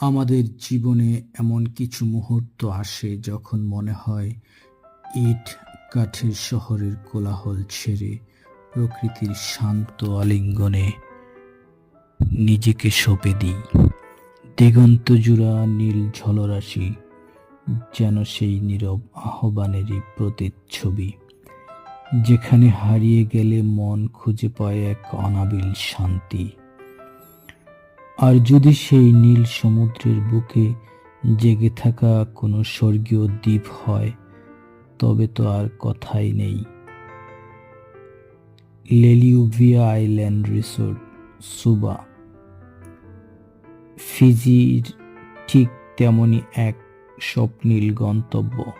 আমাদের জীবনে এমন কিছু মুহূর্ত আসে যখন মনে হয় ইট কাঠের শহরের কোলাহল ছেড়ে প্রকৃতির শান্ত আলিঙ্গনে নিজেকে সঁপে দিই। দিগন্ত জুড়া নীল ঝলরাশি যেন সেই নীরব আহ্বানেরই প্রতিচ্ছবি, যেখানে হারিয়ে গেলে মন খুঁজে পায় এক অনাবিল শান্তি। আর যদি সেই নীল সমুদ্রের বুকে জেগে থাকা কোনো স্বর্গীয় দ্বীপ হয়, তবে তো আর কথাই নেই। লেলিউভিয়া আইল্যান্ড রিসোর্ট, সুবা। ফিজির ঠিক তেমনই এক স্বপ্নীল গন্তব্য।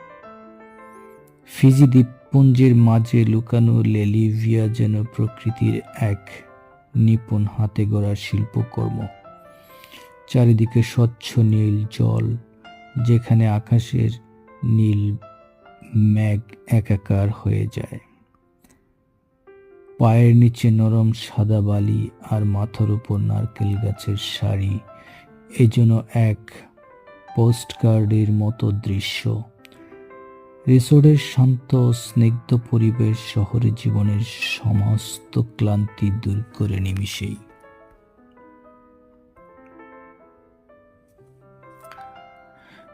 ফিজি দ্বীপপুঞ্জের মাঝে লুকানো লেলিভিয়া যেন প্রকৃতির এক নিপুণ হাতে গড়া শিল্পকর্ম। চারিদিকে স্বচ্ছ নীল জল, যেখানে আকাশের নীল মেঘ একাকার হয়ে যায়। পায়ের নিচে নরম সাদা বালি আর মাথার উপর নারকেল গাছের সারি, এ যেন এক পোস্টকার্ডের মতো দৃশ্য। রিসোর্টের শান্ত, স্নিগ্ধ পরিবেশ শহরের জীবনের সমস্ত ক্লান্তি দূর করে নিমিশেই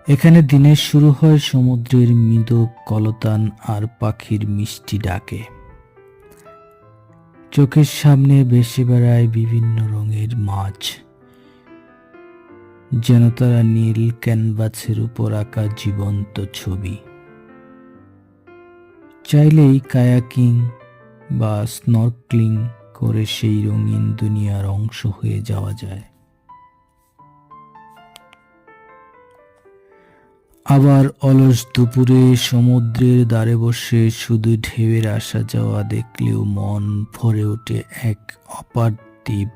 এখানে দিনের শুরু হয় সমুদ্রের মৃদু কলতান আর পাখির মিষ্টি ডাকে। চোখের সামনে ভেসে বেড়ায় বিভিন্ন রঙের মাছ। যেন তারা নীল ক্যানভাসের উপর আঁকা জীবন্ত ছবি। চাইলেই কায়াকিং বা স্নর্কলিং করে সেই রঙিন দুনিয়ার অংশ হয়ে যাওয়া যায়। আবার অলস দুপুরে সমুদ্রের ধারে বসে শুধু ঢেউয়ের আসা যাওয়া দেখলেও মন ভরে ওঠে এক অপার্থিব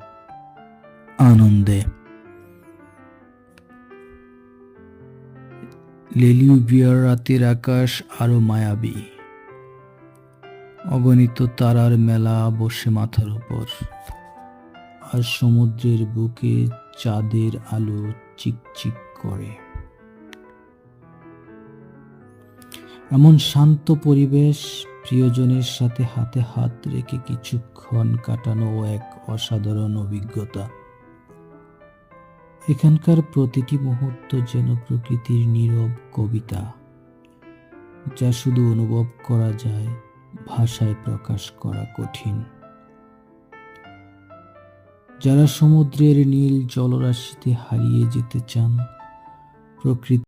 আনন্দে। লেলিউবিয়ার রাতের আকাশ আরও মায়াবী। অগণিত তারার মেলা বসে মাথার উপর। আর সমুদ্রের বুকে চাঁদের আলো চিকচিক করে। এমন শান্ত পরিবেশ প্রিয়জনের সাথে হাতে হাত রেখে কিছুক্ষণ কাটানো এক অসাধারণ অভিজ্ঞতা। এখানকার প্রতিটি মুহূর্ত যেন প্রকৃতির নীরব কবিতা, যা শুধু অনুভব করা যায়, ভাষায় প্রকাশ করা কঠিন। যারা সমুদ্রের নীল জলরাশিতে হারিয়ে যেতে চান, প্রকৃতি